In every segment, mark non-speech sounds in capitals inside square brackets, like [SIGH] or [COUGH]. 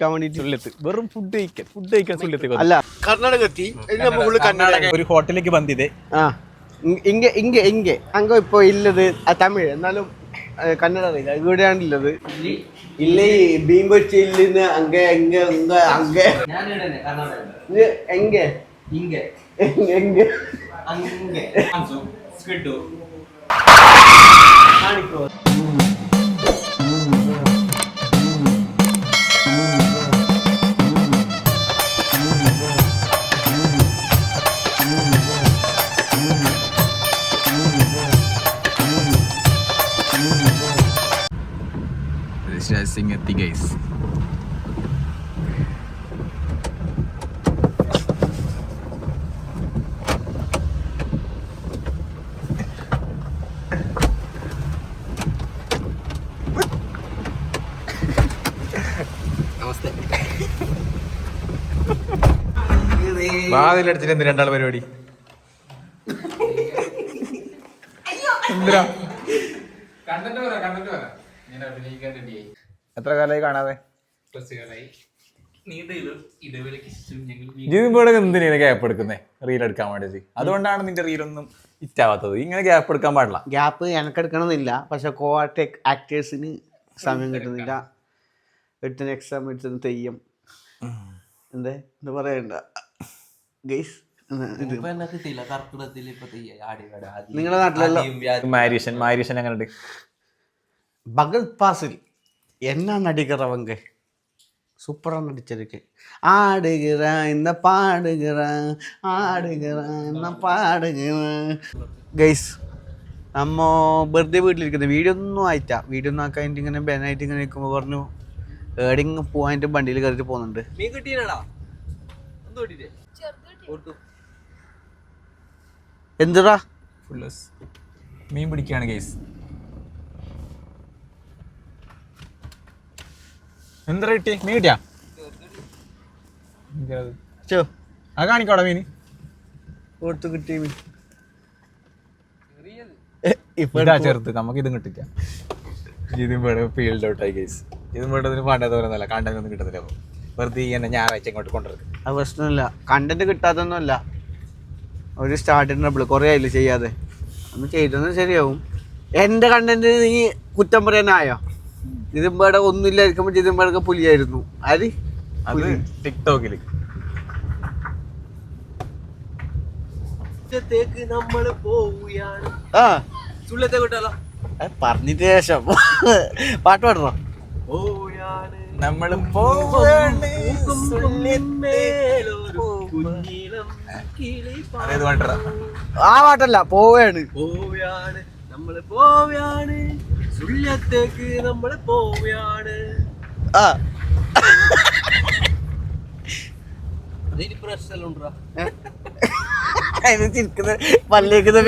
കഴിക്കാൻ വേണ്ടിട്ട് സുല്ലത്ത് വെറും ഫുഡ് കഴിക്കാൻ ഫുഡ് കഴിക്കാൻ സുല്ലത്ത് അല്ല. കർണാടക ഒരു ഹോട്ടലിലേക്ക് ബന്ധിതേ ആ. ഇങ്ങ ഇങ്ങ ഇങ്ങ അങ്ങ ഇപ്പൊ ഇല്ലത് തമിഴ്. എന്നാലും കന്നഡ അറിയില്ല. ഇവിടെയാണ് ഇല്ല ഈ ബീം അങ്ങ എങ്ക അങ്ങ? എങ്ക ഇങ്ക എങ്ക കാണിക്കോ. സിംഗ് എത്തി ഗൈസ് വാതിലടിച്ചിട്ട് എന്ത് രണ്ടാൾ പരിപാടി? എന്തിനാ? കണ്ടന്റ് പറ കണ്ടന്റ് പറ ഞാൻ അഭിനയിക്കാൻ റെഡിയായി എത്ര കാലമായി കാണാതെ? ജീവിമ്പോടെ എന്തിനാ ഗ്യാപ്പ് എടുക്കുന്നേ? റീൽ എടുക്കാൻ വേണ്ടി അതുകൊണ്ടാണ് നിന്റെ റീലൊന്നും ഇറ്റാവാത്തത് ഇങ്ങനെ ഗ്യാപ്പ് എടുക്കാൻ പാടില്ല. ഗ്യാപ്പ് എനിക്ക് എടുക്കണമെന്നില്ല പക്ഷെ കോട്ടേക്ക് ആക്ടേഴ്സിന് സമയം കിട്ടുന്നില്ല. എടുത്തിന് എക്സാം എടുത്തിന് തെയ്യം. എന്തേ? എന്താ പറയണ്ട? ഗൈസ് നിങ്ങളുടെ നാട്ടിലല്ലോ? മാരീഷൻ മാരീഷൻ അങ്ങനെ ബഗൽ പാസിൽ என்ன நடிக்கிறவங்க சூப்பராக நடிச்சிருக்கு ஆடுகிறேன் இந்த பாடுகிறேன் ஆடுகிறேன் இந்த பாடுகிறேன் ഗൈസ് നമ്മ വെറുതെ വീട്ടിലിരിക്കുന്നത് വീഡിയോ ഒന്നും ആയിട്ടാ വീഡിയോ ഒന്നും ആക്കാൻ ഇങ്ങനെ ബെനായിട്ട് ഇങ്ങനെ നിൽക്കുമ്പോൾ പറഞ്ഞു ഏടിങ് പോവാൻ വണ്ടിയിൽ കയറിയിട്ട് പോകുന്നുണ്ട്. മീൻ കിട്ടിയാടാ എന്തിടാ? മീൻ പിടിക്കുകയാണ് ഗൈസ് എന്താ കിട്ടി മീൻ കിട്ടിയാ ചോ അത് കാണിക്കോടെ മീൻ. കൊടുത്തു കിട്ടി ഇതാ ചെറുത്ത് നമുക്ക് ഇതും കിട്ടില്ല ഇതും വേണം ഫീൽഡ് ഔട്ടായി കേസ് ഇതും വേണ്ടതിന് പാണ്ടാത്ത പറയുന്നല്ല കണ്ടന്റ് ഒന്നും കിട്ടുന്നില്ല അപ്പൊ വെറുതെ ഈ എന്നെ ഞായറാഴ്ച ഇങ്ങോട്ട് കൊണ്ടുവരും അത് പ്രശ്നമില്ല. കണ്ടന്റ് കിട്ടാത്തൊന്നുമല്ല. ഒരു സ്റ്റാർട്ടിങ് ട്രബിൾ കുറേ ആയില്ല ചെയ്യാതെ. ഒന്ന് ചെയ്തൊന്നും ശരിയാവും. എന്റെ കണ്ടന്റ് നീ കുറ്റം പറയാനായോ? ഇതിമ്പടെ ഒന്നുമില്ലായിരിക്കുമ്പോൾ ജിതിമ്പാടൊക്കെ പുലിയായിരുന്നു. ആര്? അത് ടിക്ടോക്കിൽ അത് പറഞ്ഞിട്ട് ശേഷം. പാട്ട് പാടണോ? നമ്മൾ ആ പാട്ടല്ല പോവുകയാണ്. പോവുകയാണ്. നമ്മൾ പോവുകയാണ്. സുള്ളത്തേക്ക് നമ്മൾ പോവുകയാണ്. ആ. അതിന് പ്രശ്നമുണ്ടാ? അതിന് ചിരിക്കുന്ന പല്ലേക്കുന്ന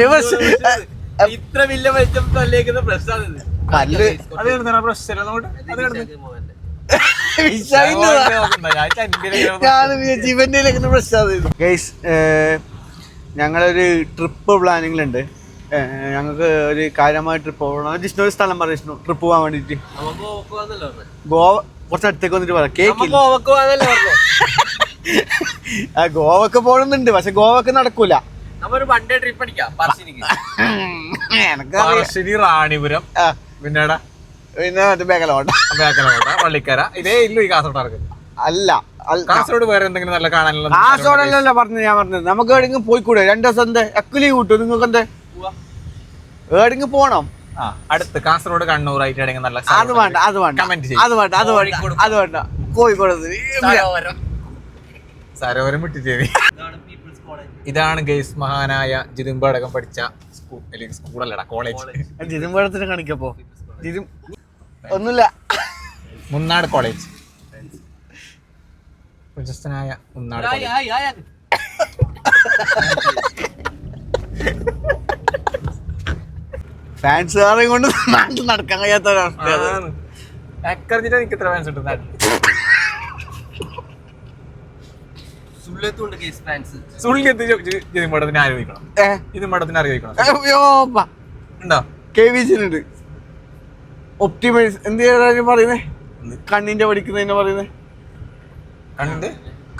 ഇത്ര വലിയ വെച്ചം പല്ലേക്കുന്ന പ്രശ്നമാണ് പല്ല്. അത് കിടന്ന പ്രശ്നം അത് കിടന്ന്. ജീവന്റെ ഞങ്ങളൊരു ട്രിപ്പ് പ്ലാനിങ്ങിലുണ്ട് ഞങ്ങൾക്ക് ഒരു കാര്യമായ ട്രിപ്പ് പോകണം ജിഷ്ണു ഒരു സ്ഥലം പറ ജിഷ്ണു. ട്രിപ്പ് പോകാൻ വേണ്ടിട്ട്. ഗോവ കുറച്ച് അടുത്തേക്ക് വന്നിട്ട് പറയാം കേക്ക് ഗോവക്ക് പോകാന്നല്ലേ ആ ഗോവക്ക് പോകണമെന്നുണ്ട് പക്ഷെ ഗോവക്ക് നടക്കൂല. നമ്മൊരു വൺ ഡേ ട്രിപ്പ് അടിക്കാം റാണിപുരം. പിന്നെടാ? പിന്നെ മറ്റേ ബേക്കലോട്ട ബേക്കലോട്ട പള്ളിക്കര. ഇതേ ഇല്ലു ഈ കാസർഗോഡ് അല്ല അല്ല. കാസർഗോഡ് വേറെ എന്തെങ്കിലും നല്ല കാണാനുള്ള കാസർഗോഡല്ലല്ലോ പറഞ്ഞു ഞാൻ പറഞ്ഞത്. നമുക്ക് എവിടെയെങ്കിലും പോയിക്കൂടെ? രണ്ടു ദിവസം എന്തേ? എക്കുലി കൂട്ടു. നിങ്ങൾക്ക് എന്തേ എവിടെയെങ്കിലും പോണം ആ അടുത്ത് കാസർഗോഡ് കണ്ണൂർ ആയിട്ട് എവിടെയെങ്കിലും നല്ല അത് വേണ്ട അത് വേണ്ട. കമന്റ് ചെയ്യ്. അത് വേണ്ട അത് വേണ്ട അത് വേണ്ട. കോഴിക്കോട് സരോവരം. വിട്ടിട്ടേവി ഇതാണ് പീപ്പിൾസ് കോളേജ് ഇതാണ് ഗെയ്സ് മഹാനായ ജിതുമ്പടകം പഠിച്ച സ്കൂൾ അല്ലെങ്കിൽ സ്കൂളല്ലടാ കോളേജ് ജിതുമ്പഴത്തിന് കാണിക്കപ്പോ. ജിതും ഒന്നുമില്ല. മുന്നാട് കോളേജ് പ്രശസ്തനായ മുന്നാട് കോളേജ് [LAUGHS] ആയി. കൊണ്ട് നാട്ടിൽ നടക്കാൻ കഴിയാത്ത അക്കറിഞ്ഞിട്ട് എനിക്ക് ഇത്ര ഫാൻസ് ഉണ്ട് നാട്ടിൽ. ആരോപിക്കണം കെ വി സിനുണ്ട്. ഒപ്റ്റിമൈസ് എന്ത് പറയുന്നേ? കണ്ണിന്റെ പഠിക്കുന്നതിനെ പറയുന്നേ? കണ്ട്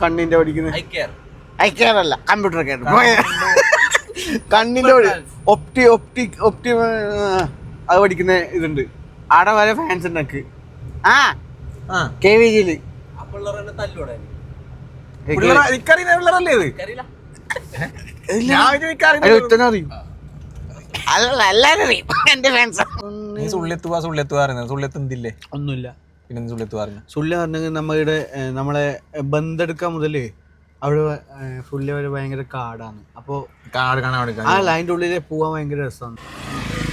കണ്ണിന്റെ പഠിക്കുന്നത് കെയർ ഐ കെയർ അല്ല കമ്പ്യൂട്ടർ കെയർ കണ്ണിന്റെ ഒപ്റ്റി ഒപ്റ്റി ഒപ്റ്റി അത് പഠിക്കുന്ന ഇതുണ്ട്. ആടെ വരെ ഫാൻസ് ഉണ്ട് ആ ആ. കെ വി ജിയിൽ ഒന്നുമില്ല. പിന്നെ സുള്ളി പറഞ്ഞെങ്കിൽ നമ്മുടെ ബന്ധെടുക്കാൻ മുതലേ അവിടെ ഫുള്ളി അവർ ഭയങ്കര കാടാണ്. അപ്പോൾ കാട് കാണാൻ വേണ്ടി ആ ലൈന്റെ ഉള്ളിലെ പോവാൻ ഭയങ്കര രസമാണ്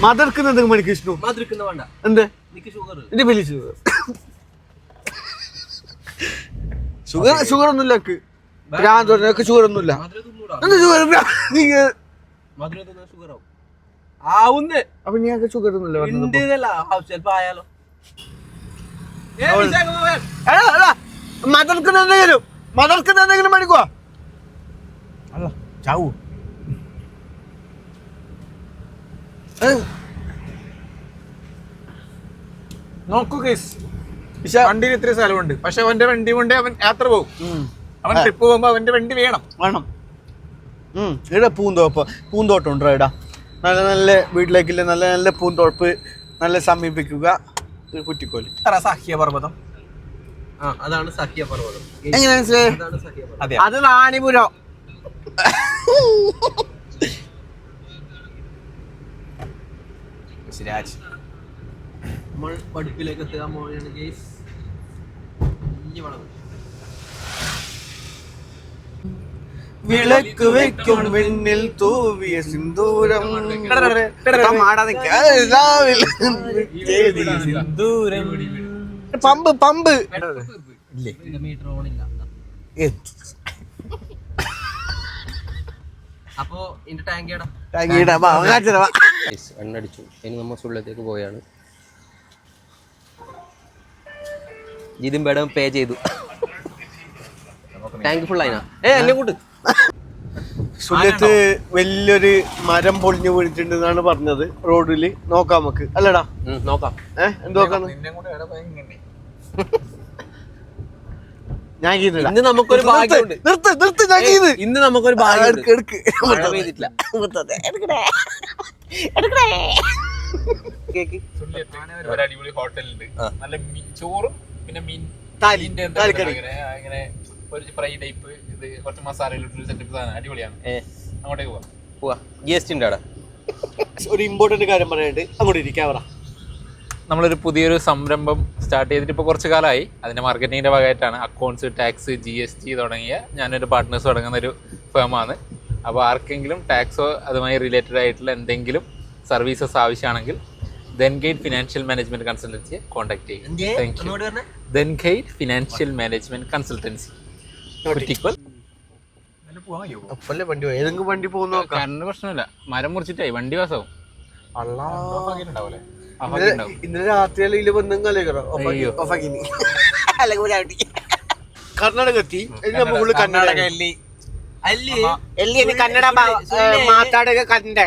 മദർക്കുന്ന എന്തെങ്കിലും മണിക്ക് ഇഷ്ടം മാതിരിക്കുന്ന വേണ്ട. എന്ത്? നിക്ക് ഷുഗർ എന്റെ വലിയ ഷുഗർ ഷുഗർ ഷുഗർ ഒന്നുമില്ല എനിക്ക് ഭ്രാന്ത് പറഞ്ഞ ഷുഗർ ഒന്നുമില്ല. എന്ത് ഷുഗർ ആവും. ആവുന്നേ. അപ്പൊ ഒന്നുമില്ല ചെലപ്പോ ആയാലോ. മദർക്കുന്ന എന്തെങ്കിലും? മദർക്കുന്ന എന്തെങ്കിലും മണിക്കുവാ അല്ല ചാവൂ. നോക്കൂ കേസ് വണ്ടിയിൽ ഇത്ര സ്ഥലമുണ്ട്. പക്ഷെ അവന്റെ വണ്ടി കൊണ്ട് അവൻ യാത്ര പോകും. അവൻ ട്രിപ്പ് പോകുമ്പോ അവന്റെ വണ്ടി വേണം. വേണം. ഇവിടെ പൂന്തോപ്പ് പൂന്തോട്ടം ഉണ്ടോ ഇടാ നല്ല നല്ല വീട്ടിലേക്കില്ല നല്ല നല്ല പൂന്തോപ്പ് നല്ല സമീപിക്കുക. ഒരു കുറ്റിക്കോൽ. സഹ്യ പർവതം. അതാണ് സഖ്യപർവതം. എങ്ങനെ മനസ്സിലായി? അതാണ് സഖ്യ പർവതം അതെ അത് നാണിപുരം നമ്മൾ പഠിപ്പിലേക്ക് ഗെയ്സ് വളവ്. വിളക്ക് വെക്കും വെണ്ണിൽ തൂവിയ സിന്ദൂരം. മാടാ തേടി സിന്ദൂരം പമ്പ് പമ്പ്. ഇല്ലേ? മീറ്റർ ഓണില്ല ഏ, അപ്പോ ഇതിന്റെ ടാങ്ക്. എണ്ണടിച്ചു. ഇനി നമ്മൾ സുള്ളത്തേക്ക് പോയാണ്. ജിതിൻ പേടം പേ ചെയ്തു. ടാങ്ക് ഫുൾ ആയിനാ? ഏ എന്നെ കൂട്ട്. സുല്യത്ത് വലിയൊരു മരം പൊളിഞ്ഞു വീണിട്ടുണ്ട് എന്നാണ് പറഞ്ഞത്. റോഡിൽ നോക്കാം നമുക്ക്. അല്ലടാ. നോക്കാം. ഏഹ് എന്ത്? [LAUGHS] ഞാൻ. ഇന്ന് നമുക്കൊരു നിർത്ത്, ഭാഗ്യമുണ്ട്. നിർത്ത് ഞാൻ ഇന്ന് നമുക്കൊരു. ഒരു അടിപൊളി ഹോട്ടലുണ്ട് നല്ല ചോറും പിന്നെ മീൻ താലിന്റെ ഇങ്ങനെ ഒരു ഫ്രൈ ടൈപ്പ് ഇത് കുറച്ച് മസാല ഇട്ടൊരു സെറ്റപ്പ് സാധനം. അടിപൊളിയാണ്. അങ്ങോട്ടേക്ക് പോവാം. പോവാ. ജി എസ് ടി ഉണ്ട് അവിടെ? [LAUGHS] ഒരു ഇമ്പോർട്ടന്റ് കാര്യം പറയാനുണ്ട്. അങ്ങോട്ട് ഇരിക്കാം പറ നമ്മളൊരു പുതിയൊരു സംരംഭം സ്റ്റാർട്ട് ചെയ്തിട്ട് ഇപ്പോൾ കുറച്ച് കാലമായി. അതിന്റെ മാർക്കറ്റിങ്ങിന്റെ ഭാഗമായിട്ടാണ് accounts tax G S T തുടങ്ങിയ ഞാനൊരു പാർട്ട്നേഴ്സ് തുടങ്ങുന്ന ഒരു ഫേമാണ് അപ്പോൾ ആർക്കെങ്കിലും ടാക്സോ അതുമായി റിലേറ്റഡ് ആയിട്ടുള്ള എന്തെങ്കിലും സർവീസസ് ആവശ്യമാണെങ്കിൽ ദെൻഗേറ്റ് ഫിനാൻഷ്യൽ മാനേജ്മെന്റ് കൺസൾട്ടൻസിയെ കോൺടാക്ട് ചെയ്യും. Thank you Dengate financial management consultancy അപ്പല്ലേ വണ്ടി പോയി ഏതെങ്കിലും വണ്ടി പോകുന്ന നോക്കാം കറണ്ട് പ്രശ്നമില്ല മരം മുറിച്ചിട്ടായി വണ്ടി വാസവും അള്ളാ. ഉണ്ടാവില്ലേ ഇന്നലെ ഇന്നലെ രാത്രി ഇതില് വന്നും കളിക്കറോ അയ്യോ. കർണാടക എത്തി ഇനി നമ്മൾ ഉള്ളിൽ കന്നഡ കർണാടക എല്ലി ಅಲ್ಲಿ ಎಲ್ಲಿ ಕನ್ನಡ ಸುಳ್ಳೆ- ಸುಳ್ಳೆ- ಮಾತಾಡಗ ಕನ್ನಡ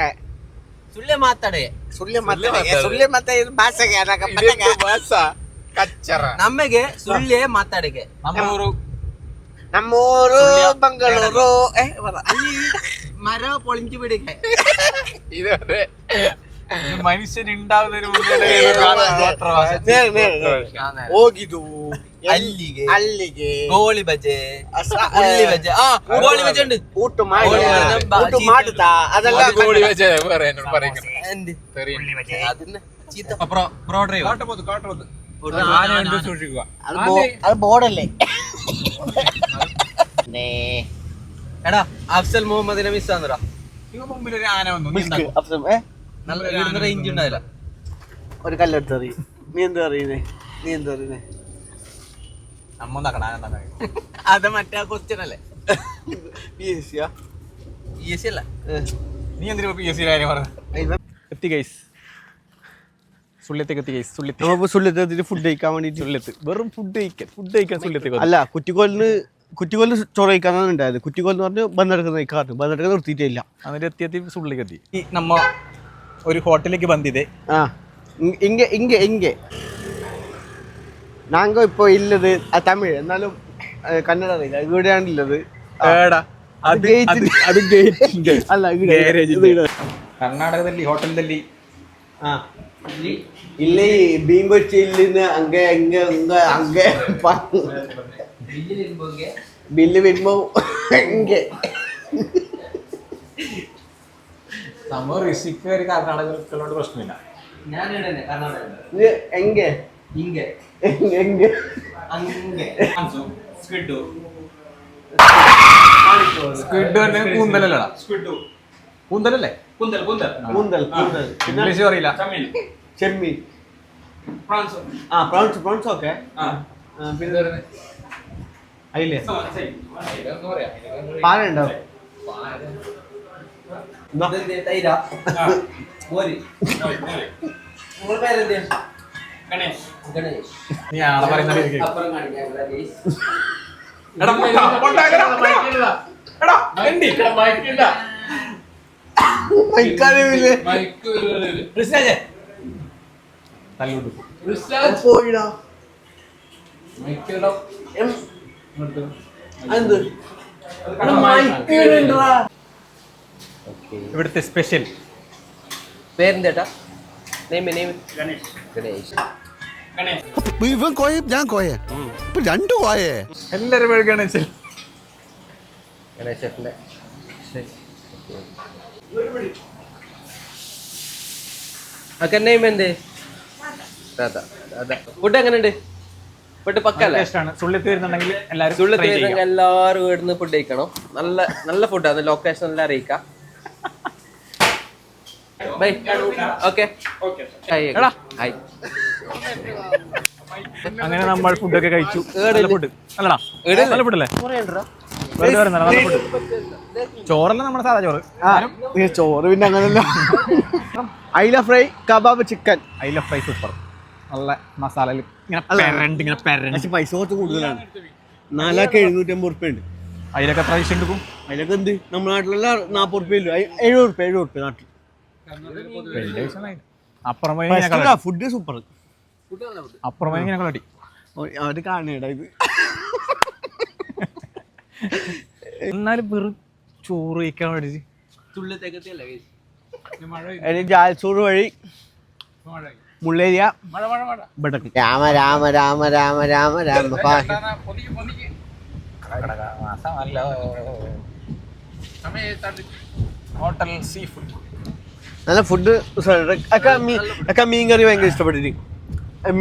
ಸುಳ್ಳೆ ಮಾತಾಡೆ ಸುಳ್ಳೆ ಮಾತಾಡ ಸುಳ್ಳೆ ಮಾತಾ ಭಾಷೆಗೆ ಅದಾಗ ಪದಗೆ. കച്ചറ ನಮಗೆ ಸುಳ್ಳೆ ಮಾತಾಡೆಗೆ നമ്മളൊരു ನಮ್ಮೂರು ಬೆಂಗಳೂರು ಏ, ಬರ. ಅಲ್ಲಿ ಮರ പൊളിഞ്ഞു ಬಿಡಿಗೆ ഇതേ മനുഷ്യൻ ഉണ്ടാവുന്ന ഒരു മുന്നേറ്റം ನೇರ, ನೇರ, ನೇರ. ಹೋಗಿದ್ದು ಅಲ್ಲಿಗೆ ಅಲ್ಲಿಗೆ ಗೋಳಿ ಬಜೆ ಅಸ- ಉಳ್ಳಿ ಬಜೆ ಆ ಗೋಳಿ ಬಜೆ ഉണ്ട് ಊಟ ಮಾಡಿ ಗೋಳಿ ಬಜೆ ಬಾ- ಊಟ ಚೀತ- ಮಾಡುತ್ತಾ ಅದೆಲ್ಲ ഗോളി വെച്ച വേറെ എന്നോട് പറയുന്നത് എന്ത് തെറിയും ಅದನ್ನ ಚೀತ ಪ್ರೊ ಪ್ರೊ ಡ್ರೈವರ್ കാട്ടുപോത്ത് കാട്ടുപോത്ത് ഒരു ആന ഉണ്ട് സൂക്ഷിക്കുക അത് ബോ- എടാ അഫ്സൽ മുഹമ്മദിനെ മിസ് ആന്നടാ ഇവ മുമ്പിൽ ഒരു ആന വന്നു. നീ മിസ്ക് എന്താക്കും? അഫ്സം, ഏ? നല്ല ഇവിടുന്ന് റേഞ്ച് ഉണ്ടാവില്ല. ഒരു കല്ലെടുത്ത് നീ എന്താ അറിയുന്നേ നീ എന്താ അറിയുന്നേ നമ്മ ആന അത് മറ്റേ ക്വസ്റ്റ്യൻ അല്ലേ? പി എസ് സിയാ ഇ എസ് അല്ല. നീ എന്തിനാ പി എസ് സി കാര്യം പറഞ്ഞത് എത്തി ഗൈസ് സുള്ളിയത്തേക്ക് എത്തി ഗൈസ് സുള്ളിയത്ത് നമ്മളിപ്പോ സുള്ളിത്തെത്തിട്ട് ഫുഡ് കഴിക്കാൻ വേണ്ടിട്ട് സുള്ളിയത്ത് വെറും ഫുഡ് കഴിക്കാൻ ഫുഡ് കഴിക്കാൻ സുള്ളിയത്തേക്ക് വന്നു. അല്ല കുറ്റിക്കോലിന് കുറ്റിക്കോലിൽ ചോറ് കഴിക്കാനാണ് ഉണ്ടായത്. കുറ്റിക്കോൽ എന്ന് പറഞ്ഞ് ബന്ധെടുക്കുന്ന കഴിക്കാറുണ്ട് ബന്ധെടുക്കാൻ നിർത്തിയിട്ടില്ല എന്നിട്ട് എത്തി സുള്ളിലേക്ക് എത്തി ഈ നമ്മ ഒരു ഹോട്ടലിലേക്ക് ബന്ധിതേ ആ ഇങ്ങേ ഇങ്ങേ ഇങ്ങേ നാങ്ക ഇപ്പോ ഇല്ലത്. ആ തമിഴ്. എന്നാലും കന്നഡ അറിയില്ല ഇവിടെയാണ് ഉള്ളത് ഏടാ അത് ഗേറ്റ് അത് [LAUGHS] അല്ല ഇവിടെ. കർണാടകದಲ್ಲಿ ഹോട്ടലിൽ ആ. ഇല്ലേ ಬೀಂಗೊಚ್ಚಿ ಇಲ್ಲಿನ അങ്ങേ അങ്ങേ അങ്ങേ ಬಿಲ್ಲು ಬಿಡ್ಬೋ ಹಂಗೆ നമ്മൾ ഋഷിക്കാർ കർണാടകത്തിലോട്ട് പ്രശ്നമില്ല ഇത് ಹೆಂಗೆ ಹಿಂಗೆ ಹೆಂಗೆ ಹೆಂಗೆ ಹಂಗೆ ಸ್ಕ್ವಿಡ್ സ്ക്വിഡ് തന്നെ കൂന്തലല്ലടാ ಸ್ಕ್ವಿಡ್ കൂന്തലല്ലേ ಕುಂದಲ್ ಕುಂದಲ್ ಕೂದಲ್ ಕೂದಲ್ ഇംഗ്ലീഷ് പറയില്ല ಚಮೀನ್ ಚೆಮ್ಮಿ ಪ್ರಾನ್ಸ್ ആ പ്രോൺസ് പ്രോൺസ് ഓക്കെ ಹಾ പിന്നെ അതില്ലേ? ಸರಿ പാല ഉണ്ടോ? തൈര മോരി. നിങ്ങളുടെ പേരെന്ത്? ഗണേഷ്. ഗണേഷ്. നീ ആളെ പറയുന്ന രീതി കേൾക്ക്. അപ്പുറം കാണിക്കാം ഗണേഷ് എടാ, പൊട്ടാ, പൊട്ടാ, എടാ, എടാ. എടാ, എണ്ടി. മൈക്കാലില്ലേ ഋഷിരാജേ. തല്ലുകൊണ്ടു. പോയിടാ. ഇവിടുത്തെ സ്പെഷ്യൽ പേരെന്തേട്ടാ ഇവൻ കോയ? ഞാൻ കോയ. ഇപ്പൊ രണ്ടു കോയേ. എല്ലാരും ഗണേശൻ വെച്ചാൽ ഗണേഷ് ഷെഫിന്റെ ഒക്കെ നെയ്മ് എന്ത്? ഫുഡ് എങ്ങനെയുണ്ട്? ഫുഡ് പക്കല്ലേ വരുന്നുണ്ടെങ്കിൽ എല്ലാവരും എല്ലാവരും ഇവിടുന്ന് ഫുഡ് കഴിക്കണം. നല്ല നല്ല ഫുഡാണ് ലൊക്കേഷൻ എല്ലാം അറിയിക്കാം. ബൈ ഓക്കെ എടാ. ഹായ് അങ്ങനെ നമ്മൾ ഫുഡൊക്കെ കഴിച്ചു. നല്ല ഫുഡ് അല്ലടാ. നല്ല ഫുഡല്ലേ വെറുതെ പറയുന്നതല്ല, നല്ല ഫുഡ് ചോറല്ല നമ്മുടെ സാധാ ചോറ്. ചോറ് പിന്നെ അങ്ങനല്ല. [LAUGHS] അയില ഫ്രൈ കബാബ് ചിക്കൻ. ഐല ഫ്രൈ സൂപ്പർ. നല്ല മസാലയിൽ ഇങ്ങനെ പെരണ്ട് ഇങ്ങനെ പെരണ്ട്. പക്ഷെ പൈസ കുറച്ച് കൂടുതലാണ്. നാലാക്ക് എഴുന്നൂറ്റമ്പത് റുപ്യ ഉണ്ട്. അതിലൊക്കെ എത്ര പൈസ എടുക്കും അതിലൊക്കെ എന്ത്? നമ്മുടെ നാട്ടിലെല്ലാം നാൽപ്പത് റുപ്യ ഇല്ല എഴുപത് റുപ്യ എഴുപത് റുപ്യ നാട്ടിൽ. അപ്പുറം ഫുഡ് സൂപ്പർ അപ്പുറം കളടി അവർ കാണേടാ ഇത്. എന്നാലും വെറും ചോറ് കഴിക്കാൻ വേണ്ടി ഇനി ജാൽസൂർ വഴി. മുള്ളേരിയ. ഇവിടേക്ക്. Rama Rama Rama Rama Rama Rama hotel sea food. നല്ല ഫുഡ് ഒക്കെ മീൻ മീൻ കറി ഭയങ്കര ഇഷ്ടപ്പെട്ടിട്ട്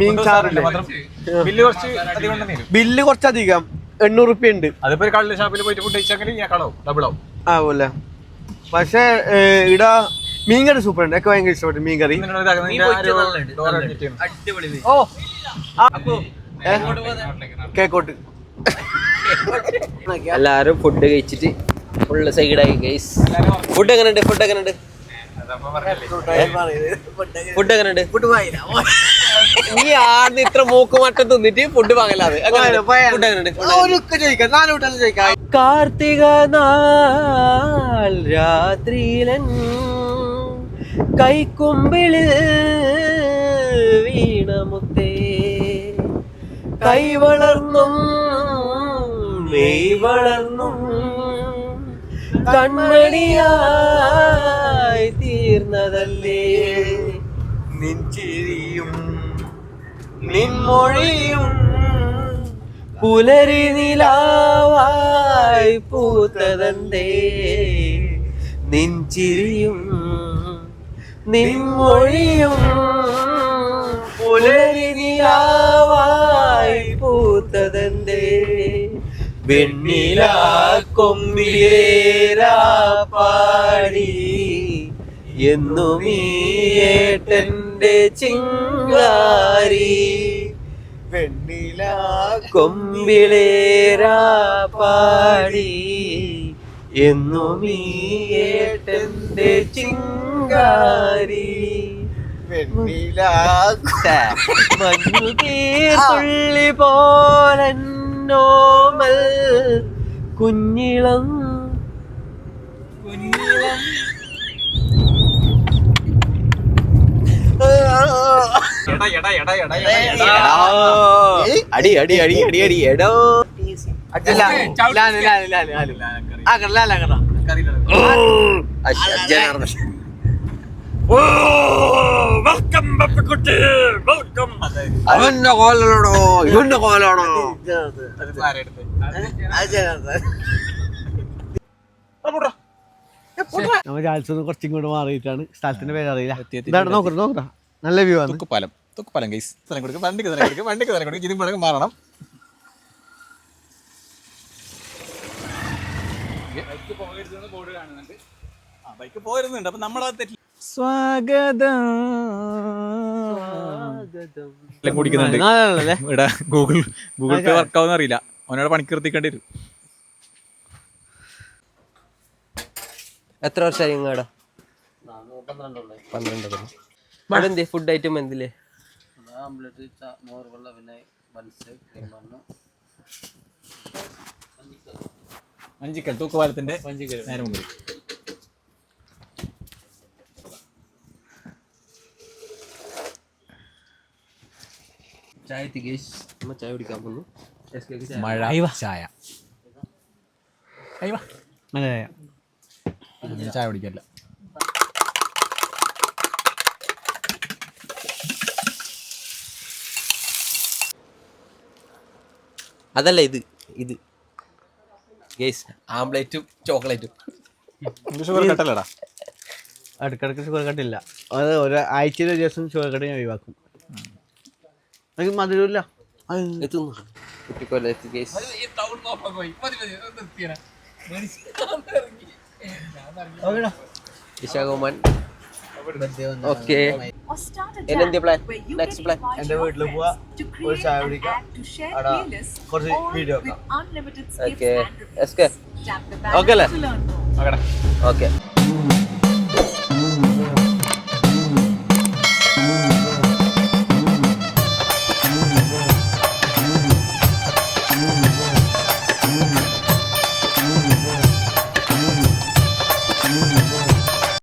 മീൻ ചാറില്ലേ ബില്ല് കുറച്ച് അധികം ബില്ല് കുറച്ചധികം. എണ്ണൂറ് റുപ്യ ഉണ്ട്. അതിപ്പോ കള്ളി ഷാപ്പിൽ പോയിട്ട് ഫുഡ് കഴിച്ചെങ്കിൽ ഇയാളാവും ഡബിൾ ആവും ആ പോലെ. പക്ഷേ ഇട മീൻ കറി സൂപ്പർ ഉണ്ട്. ഒക്കെ ഭയങ്കര ഇഷ്ടപ്പെട്ടു മീൻ കറി നിന്നോട് ഇതാക്കുന്നത് നിന്റെ ആരോ door admit ചെയ്യുന്നു. അടിപൊളി ഓ കേക്കോട്ട്. എല്ലാരും ഫുഡ് കഴിച്ചിട്ട് ഫുള്ള് സൈഡായി ഗൈസ് ഫുഡ് എങ്ങനെയുണ്ട്? ഫുഡ് എങ്ങനെയുണ്ട്? ഫുഡ് എങ്ങനെയുണ്ട്? നീ ആദ്യം ഇത്ര മൂക്ക് മട്ടം തിന്നിട്ട് ഫുഡ് വാങ്ങലാതെ ഫുഡ് കാർത്തിക നാൾ രാത്രിയിലൻ കൈക്കുമ്പിളിൽ വീണമുത്തേ. കൈ വളർന്നും മെയ് വളർന്നും കൺമണിയായി തീർന്നതല്ലേ. നിൻചിരിയും നിൻമൊഴിയും പുലരി നിലാവായി പൂത്തതന്തേ. നിൻചിരിയും നിൻമൊഴിയും പുലരിയാവായി പൂത്തതന്തേ? വെണ്ണില കൊമ്പിലേരാ പാടി. എന്നും ഏട്ടന്റെ ചിങ്കാരി. വെണ്ണില കൊമ്പിളേരാ പാടി. എന്നും ഈ ഏട്ടന്റെ ചിങ്കാരി. വെണ്ണില പോലന്നോമൽ കുഞ്ഞിളം. കുഞ്ഞിളം അടി അടി അടി അടി എടാ, അല്ല അടി അവന്റെ കോലാണോ? ഇവന്റെ കോലാണോ? നമ്മൾ ജാൽസ് കുറച്ചും കൂടെ മാറിയിട്ടാണ്. സ്ഥലത്തിന്റെ പേര് അറിയില്ല. ഇതാണ്? നോക്കട്ടെ നോക്കട്ടെ നല്ല വ്യൂ ആണ്. തുക്കുപ്പാലം തുക്കുപ്പാലം ഗൈസ് സ്ഥലം കൊടുക്കും. വണ്ടിക്ക് തന്നെ കൊടുക്കും. വണ്ടിക്ക് തന്നെ കൊടുക്കും. ഇതിന് മാറണം. ബൈക്ക് പോയിരുന്നുണ്ട് അപ്പൊ നമ്മളെ തെറ്റില്ല സ്വാഗതം. എല്ലാം കുടിക്കുന്നുണ്ട്. ഇവിടെ ഗൂഗിൾ ഗൂഗിൾ പേ വർക്ക് ആവുന്ന അറിയില്ല. അവനോട് പണിക്ക് നിർത്തിക്കേണ്ടി വരും. എത്ര വർഷമായി ഇങ്ങടെ പന്ത്രണ്ട് ഇവിടെ എന്ത് ഫുഡ് ഐറ്റം എന്തില്ലേ അഞ്ചിക്കൽ തൂക്കുപാലത്തിന്റെ നേരം മുമ്പിൽ. ചായ തികേഷ് നമ്മ ചായ കുടിക്കാൻ പോകുന്നു ക്ക് ചായ. മഴ ചായ. ചായ കുടിക്കല്ല. അതല്ല ഇത് ഇത്. ഗേസ് ആംപ്ലേറ്റും ചോക്ലേറ്റും. ഷുഗർ കട്ടല്ലടാ ഇടക്കിടക്ക് ഷുഗർ കട്ടില്ല അത് ഒരു ആഴ്ചയിൽ ഒരു ദിവസം ഷുഗർ കട്ട് ഞാൻ ഒഴിവാക്കും. മധുരമില്ല ഇഷാകുമാൻ ഓക്കെ can plan? invite എന്റെ your വീട്ടിൽ പോവാ, ഒരു ചായ കുടിക്കാം. കുറച്ച്. Tap the Okay അല്ലേ? ഓക്കെ